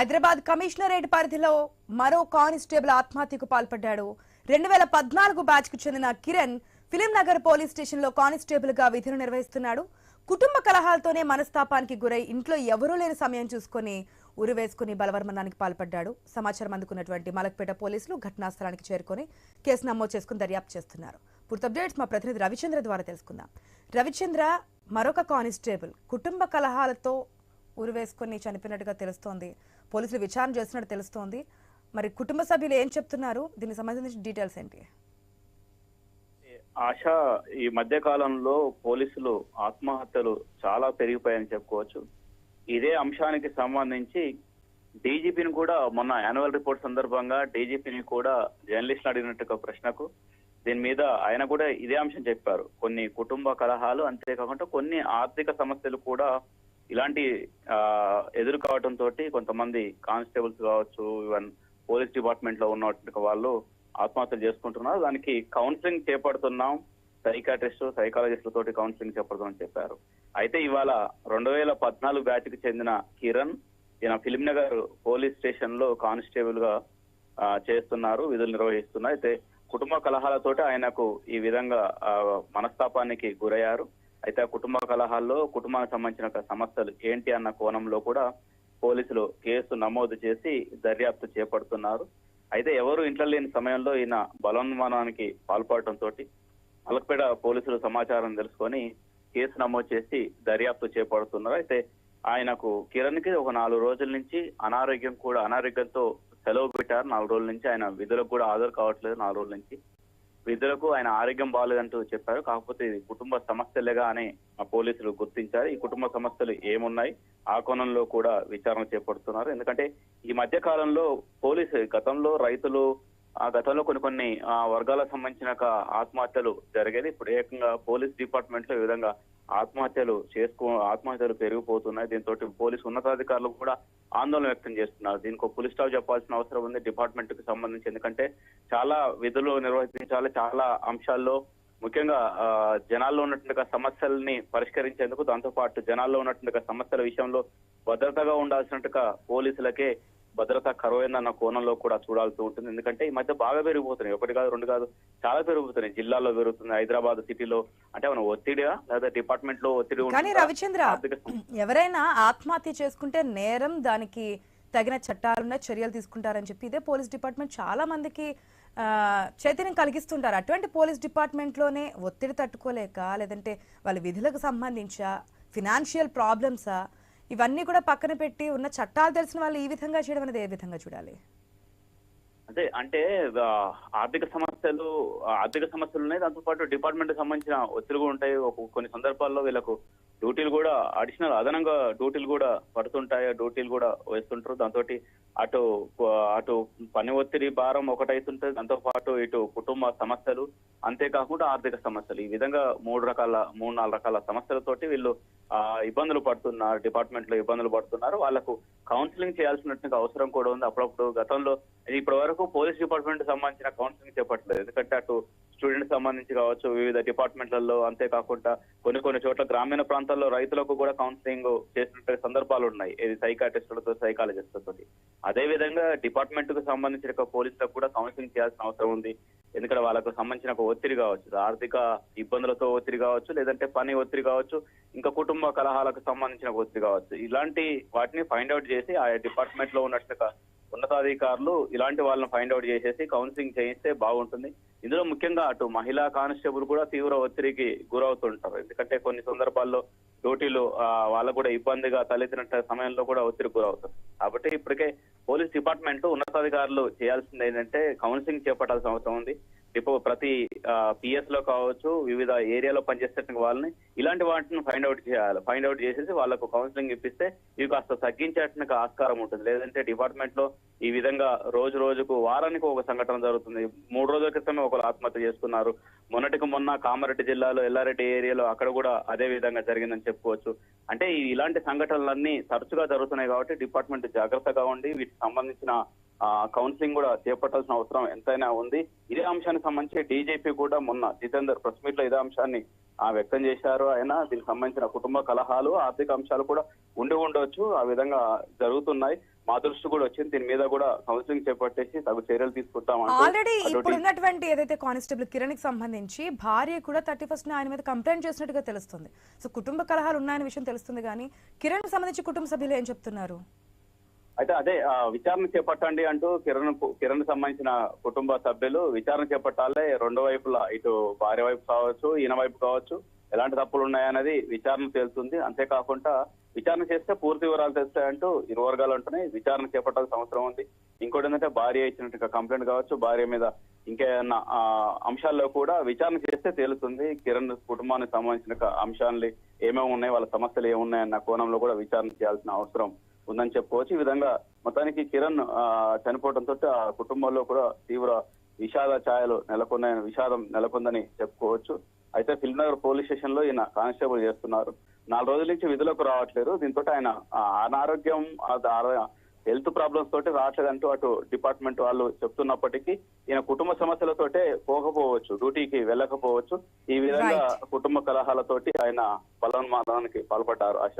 Hyderabad commissionerate పరిధిలో మరో constable ఆత్మహత్యకు పాల్పడ్డాడు. రెండు వేల పద్నాలుగు బ్యాచ్కు చెందిన కిరణ్ ఫిలిం నగర్ పోలీస్ స్టేషన్లో కానిస్టేబుల్గా విధులు నిర్వహిస్తున్నాడు. కుటుంబ కలహాలతోనే మనస్తాపానికి గురై ఇంట్లో ఎవరూ లేని సమయం చూసుకొని ఉరి వేసుకుని బలవర్మనానికి పాల్పడ్డాడు. సమాచారం అందుకున్నటువంటి మలక్పేట పోలీసులు ఘటనా స్థలానికి చేరుకొని కేసు నమోదు చేసుకుని దర్యాప్తు చేస్తున్నారు. పూర్తి అప్డేట్స్ మా ప్రతినిధి రవిచంద్ర ద్వారా తెలుసుకుందాం. రవిచంద్ర మరొక కానిస్టేబుల్ కుటుంబ కలహాలతో ఉరివేసుకొని చనిపోయినట్టుగా తెలుస్తోంది. పోలీసులు విచారణ చేస్తున్నట్టు తెలుస్తోంది. మరి కుటుంబ సభ్యులు ఏం చెప్తున్నారు? దీనికి సంబంధించిన డీటెయిల్స్ ఏంటి? ఆశ ఈ మధ్య కాలంలో పోలీసులు ఆత్మహత్యలు చాలా పెరిగిపోయాయని చెప్పుకోవచ్చు. ఇదే అంశానికి సంబంధించి డీజీపీని కూడా మొన్న యాన్యువల్ రిపోర్ట్ సందర్భంగా డీజీపీని కూడా జర్నలిస్ట్ అడిగినట్టు ప్రశ్నకు. దీని మీద ఆయన కూడా ఇదే అంశం చెప్పారు. కొన్ని కుటుంబ కలహాలు అంతేకాకుండా కొన్ని ఆర్థిక సమస్యలు కూడా ఇలాంటి ఎదురు కావడంతో కొంతమంది కానిస్టేబుల్స్ కావచ్చు ఈవెన్ పోలీస్ డిపార్ట్మెంట్లో ఉన్నటువంటి వాళ్ళు ఆత్మహత్యలు చేసుకుంటున్నారు. దానికి కౌన్సిలింగ్ చేపడుతున్నాం. సైకాట్రిస్ట్ సైకాలజిస్టుల తోటి కౌన్సిలింగ్ చేపడుతున్నామని చెప్పారు. అయితే ఇవాళ రెండు వేల పద్నాలుగు బ్యాచ్కి చెందిన కిరణ్ ఈయన ఫిలిం నగర్ పోలీస్ స్టేషన్లో కానిస్టేబుల్గా చేస్తున్నారు విధులు నిర్వహిస్తున్నారు. అయితే కుటుంబ కలహాలతోటి ఆయనకు ఈ విధంగా మనస్తాపానికి గురయ్యారు. అయితే ఆ కుటుంబ కలహాల్లో కుటుంబానికి సంబంధించిన సమస్యలు ఏంటి అన్న కోణంలో కూడా పోలీసులు కేసు నమోదు చేసి దర్యాప్తు చేపడుతున్నారు. అయితే ఎవరు ఇంట్లో లేని సమయంలో ఈయన బలోన్మానానికి పాల్పడటంతో అలక్పేట పోలీసులు సమాచారం తెలుసుకొని కేసు నమోదు చేసి దర్యాప్తు చేపడుతున్నారు. అయితే ఆయనకు కిరణ్కి ఒక నాలుగు రోజుల నుంచి అనారోగ్యం కూడా అనారోగ్యంతో సెలవు పెట్టారు. నాలుగు రోజుల నుంచి ఆయన విధులకు కూడా హాజరు కావట్లేదు నాలుగు రోజుల నుంచి. విధులకు ఆయన ఆరోగ్యం బాగాలేదంటూ చెప్పారు. కాకపోతే ఇది కుటుంబ సమస్యలుగా అని ఆ పోలీసులు గుర్తించారు. ఈ కుటుంబ సమస్యలు ఏమున్నాయి? ఆ కోణంలో కూడా విచారణ చేపడుతున్నారు. ఎందుకంటే ఈ మధ్య కాలంలో పోలీసు గతంలో రైతులు ఆ గతంలో కొన్ని కొన్ని ఆ, వర్గాలకు సంబంధించిన ఆత్మహత్యలు జరిగేది. ఇప్పుడు ఏకంగా పోలీస్ డిపార్ట్మెంట్లో ఈ విధంగా ఆత్మహత్యలు చేసుకో ఆత్మహత్యలు పెరిగిపోతున్నాయి. దీంతో పోలీసు ఉన్నతాధికారులు కూడా ఆందోళన వ్యక్తం చేస్తున్నారు. దీనికి ఒక పులి స్టాఫ్ చెప్పాల్సిన అవసరం ఉంది డిపార్ట్మెంట్కి సంబంధించి. ఎందుకంటే చాలా విధులు నిర్వహించాలి. చాలా అంశాల్లో ముఖ్యంగా ఆ, జనాల్లో ఉన్నటువంటి సమస్యల్ని పరిష్కరించేందుకు దాంతో పాటు జనాల్లో ఉన్నటువంటి సమస్యల విషయంలో భద్రతగా ఉండాల్సినట్టుగా పోలీసులకే భద్రత కరువైందన్న కోణంలో కూడా చూడాల్సి ఉంటుంది. ఎందుకంటే ఈ మధ్య బాగా పెరిగిపోతున్నాయి. ఒకటి కాదు రెండు కాదు చాలా పెరిగిపోతున్నాయి. జిల్లాలో పెరుగుతుంది హైదరాబాద్ సిటీలో అంటే మన ఒత్తిడిగా లేదా డిపార్ట్మెంట్లో ఒత్తిడి కానీ? రవిచంద్ర ఎవరైనా ఆత్మహత్య చేసుకుంటే నేరం దానికి తగిన చట్టాలున్న చర్యలు తీసుకుంటారని చెప్పి ఇదే పోలీస్ డిపార్ట్మెంట్ చాలా మందికి చైతన్యం కలిగిస్తుంటారు. అటువంటి పోలీస్ డిపార్ట్మెంట్లోనే ఒత్తిడి తట్టుకోలేక లేదంటే వాళ్ళ విధులకు సంబంధించా ఫినాన్షియల్ ప్రాబ్లమ్సా ఇవన్నీ కూడా పక్కన పెట్టి ఉన్న చట్టాలు తెలిసిన వాళ్ళు ఈ విధంగా చేయడం అనేది ఏ విధంగా చూడాలి? అదే అంటే ఆర్థిక సమస్యలు ఆర్థిక సమస్యలు ఉన్నాయి. దాంతో పాటు డిపార్ట్మెంట్ సంబంధించిన ఒత్తిడి ఉంటాయి. ఒక కొన్ని సందర్భాల్లో వీళ్ళకు డ్యూటీలు కూడా అడిషనల్ అదనంగా డ్యూటీలు కూడా పడుతుంటాయి. డ్యూటీలు కూడా వేస్తుంటారు. దాంతో అటు అటు పని ఒత్తిడి భారం ఒకటైతుంటుంది దాంతో పాటు ఇటు కుటుంబ సమస్యలు అంతేకాకుండా ఆర్థిక సమస్యలు. ఈ విధంగా మూడు రకాల మూడు నాలుగు రకాల సమస్యలతోటి వీళ్ళు ఆ, ఇబ్బందులు పడుతున్నారు. డిపార్ట్మెంట్లో ఇబ్బందులు పడుతున్నారు. వాళ్ళకు కౌన్సిలింగ్ చేయాల్సినటువంటి అవసరం కూడా ఉంది. అప్పుడప్పుడు గతంలో ఇప్పటి వరకు పోలీస్ డిపార్ట్మెంట్ సంబంధించిన కౌన్సిలింగ్ చేపట్టలేదు. ఎందుకంటే అటు స్టూడెంట్ సంబంధించి కావచ్చు వివిధ డిపార్ట్మెంట్లలో అంతేకాకుండా కొన్ని కొన్ని చోట్ల గ్రామీణ ప్రాంతాల్లో రైతులకు కూడా కౌన్సిలింగ్ చేసిన సందర్భాలు ఉన్నాయి. ఇది సైకాటిస్టులతో సైకాలజిస్టులతో అదే విధంగా డిపార్ట్మెంట్కు సంబంధించిన పోలీసులకు కూడా కౌన్సిలింగ్ చేయాల్సిన అవసరం ఉంది. ఎందుకంటే వాళ్ళకు సంబంధించిన ఒక ఒత్తిడి కావచ్చు. ఆర్థిక ఇబ్బందులతో ఒత్తిడి కావచ్చు లేదంటే పని ఒత్తిడి కావచ్చు ఇంకా కుటుంబ కలహాలకు సంబంధించిన ఒత్తిడి కావచ్చు. ఇలాంటి వాటిని ఫైండ్ అవుట్ చేసి ఆ డిపార్ట్మెంట్లో ఉన్నట్టుగా ఉన్నతాధికారులు ఇలాంటి వాళ్ళని ఫైండ్ అవుట్ చేసేసి కౌన్సిలింగ్ చేయిస్తే బాగుంటుంది. ఇందులో ముఖ్యంగా అటు మహిళా కానిస్టేబుల్ కూడా తీవ్ర ఒత్తిడికి గురవుతుంటారు. ఎందుకంటే కొన్ని సందర్భాల్లో డ్యూటీలు ఆ, వాళ్ళకు కూడా ఇబ్బందిగా తలెత్తిన సమయంలో కూడా ఒత్తిడికి గురవుతారు కాబట్టి ఇప్పటికే పోలీస్ డిపార్ట్మెంట్ ఉన్నతాధికారులు చేయాల్సింది ఏంటంటే కౌన్సిలింగ్ చేపట్టాల్సిన అవసరం ఉంది. ఇప్పుడు ప్రతి పిఎస్లో కావచ్చు వివిధ ఏరియాలో పనిచేస్తున్న వాళ్ళని ఇలాంటి వాటిని ఫైండ్ అవుట్ చేయాలి. ఫైండ్ అవుట్ చేసేసి వాళ్ళకు కౌన్సిలింగ్ ఇప్పిస్తే ఇవి కాస్త తగ్గించేటానికి ఆస్కారం ఉంటుంది. లేదంటే డిపార్ట్మెంట్లో ఈ విధంగా రోజు రోజుకు వారానికి ఒక సంఘటన జరుగుతుంది. మూడు రోజుల క్రితమే ఒకరు ఆత్మహత్య చేసుకున్నారు. మొన్నటికి మొన్న కామారెడ్డి జిల్లాలో ఎల్లారెడ్డి ఏరియాలో అక్కడ కూడా అదే విధంగా జరిగిందని చెప్పుకోవచ్చు. అంటే ఇలాంటి సంఘటనలన్నీ తరచుగా జరుగుతున్నాయి కాబట్టి డిపార్ట్మెంట్ జాగ్రత్తగా ఉండి వీటికి సంబంధించిన కౌన్సిలింగ్ కూడా చేపట్టాల్సిన అవసరం ఎంతైనా ఉంది. ఇదే అంశానికి సంబంధించి డీజీపీ కూడా మొన్న జితేందర్ ప్రెస్ మీట్లో ఇదే అంశాన్ని ఆ, వ్యక్తం చేశారు. ఆయన దీనికి సంబంధించిన కుటుంబ కలహాలు ఆర్థిక అంశాలు కూడా ఉండి ఉండొచ్చు. ఆ విధంగా జరుగుతున్నాయి. మా దృష్టి కూడా వచ్చింది. దీని మీద కూడా కౌన్సిలింగ్ చేపట్టేసి తగు చర్యలు తీసుకుంటామంటూ ఆల్రెడీ ఇప్పుడు ఉన్నటువంటి ఏదైతే కానిస్టేబుల్ కిరణ్కి సంబంధించి భార్య కూడా థర్టీ ఫస్ట్ ఆయన మీద కంప్లైంట్ చేసినట్టుగా తెలుస్తుంది. సో కుటుంబ కలహాలు ఉన్నాయనే విషయం తెలుస్తుంది కానీ కిరణ్కి సంబంధించి కుటుంబ సభ్యులు ఏం చెప్తున్నారు? అయితే అదే విచారణ చేపట్టండి అంటూ కిరణ్ కిరణ్ సంబంధించిన కుటుంబ సభ్యులు విచారణ చేపట్టాలే రెండు వైపులా ఇటు భార్య వైపు కావచ్చు ఈయన వైపు కావచ్చు ఎలాంటి తప్పులు ఉన్నాయనేది విచారణ తేలుతుంది అంతేకాకుండా విచారణ చేస్తే పూర్తి వివరాలు తెలుస్తాయంటూ ఇరు వర్గాలు ఉంటున్నాయి విచారణ చేపట్టాల్సిన అవసరం ఉంది. ఇంకోటి ఏంటంటే భార్య ఇచ్చినట్టుగా కంప్లైంట్ కావచ్చు భార్య మీద ఇంకేమన్నా అంశాల్లో కూడా విచారణ చేస్తే తేలుతుంది. కిరణ్ కుటుంబానికి సంబంధించిన అంశాలు ఏమేమి ఉన్నాయి వాళ్ళ సమస్యలు ఏమున్నాయన్న కోణంలో కూడా విచారణ చేయాల్సిన అవసరం ఉందని చెప్పుకోవచ్చు. ఈ విధంగా మొత్తానికి కిరణ్ చనిపోవడంతో ఆ కుటుంబంలో కూడా తీవ్ర విషాద ఛాయలు నెలకొన్నాయని విషాదం నెలకొందని చెప్పుకోవచ్చు. అయితే ఫిల్మ్నగర్ పోలీస్ స్టేషన్లో ఈయన కానిస్టేబుల్ చేస్తున్నారు. నాలుగు రోజుల నుంచి విధులకు రావట్లేదు. దీంతో ఆయన అనారోగ్యం హెల్త్ ప్రాబ్లమ్స్ తోటి రావట్లేదంటూ అటు డిపార్ట్మెంట్ వాళ్ళు చెప్తున్నప్పటికీ ఈయన కుటుంబ సమస్యలతోటే పోకపోవచ్చు డ్యూటీకి వెళ్ళకపోవచ్చు. ఈ విధంగా కుటుంబ కలహాలతోటి ఆయన బలవన్మాదానికి పాల్పడ్డారు Asha.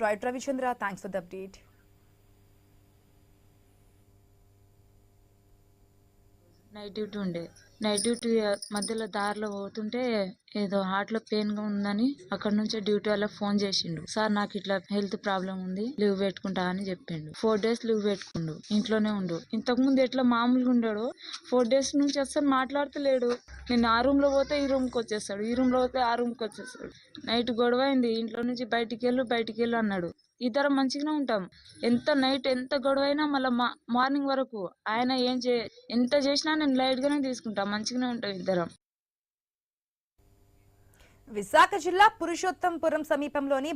Right, Ravichandra, thanks for the update. Night duty ఉండే. నైట్ డ్యూటీ మధ్యలో దారిలో పోతుంటే ఏదో హార్ట్లో పెయిన్గా పెయిన్గా ఉందని అక్కడ నుంచే డ్యూటీ వాళ్ళకి ఫోన్ చేసిండు. సార్ నాకు ఇట్లా హెల్త్ ప్రాబ్లం ఉంది లీవ్ పెట్టుకుంటా అని చెప్పిండు. ఫోర్ డేస్ లీవ్ పెట్టుకుండు. ఇంట్లోనే ఉండు. ఇంతకు ముందు ఎట్లా మామూలుగా ఉండాడు? ఫోర్ డేస్ నుంచి అసలు మాట్లాడతలేడు. నేను ఆ రూమ్లో పోతే ఈ రూమ్కి వచ్చేస్తాడు. ఈ రూమ్లో పోతే ఆ రూమ్కి వచ్చేస్తాడు. నైట్ గొడవ అయింది. ఇంట్లో నుంచి బయటికి వెళ్ళు బయటికి వెళ్ళు అన్నాడు. ఇద్దరం మంచిగానే ఉంటాం. ఎంత నైట్ ఎంత గొడవైనా మళ్ళీ మా మార్నింగ్ వరకు ఆయన ఏం చే ఎంత చేసినా నేను లైట్ గానే తీసుకుంటా. మంచిగానే ఉంటాం ఇద్దరం. విశాఖ జిల్లా పురుషోత్తంపురం సమీపంలోని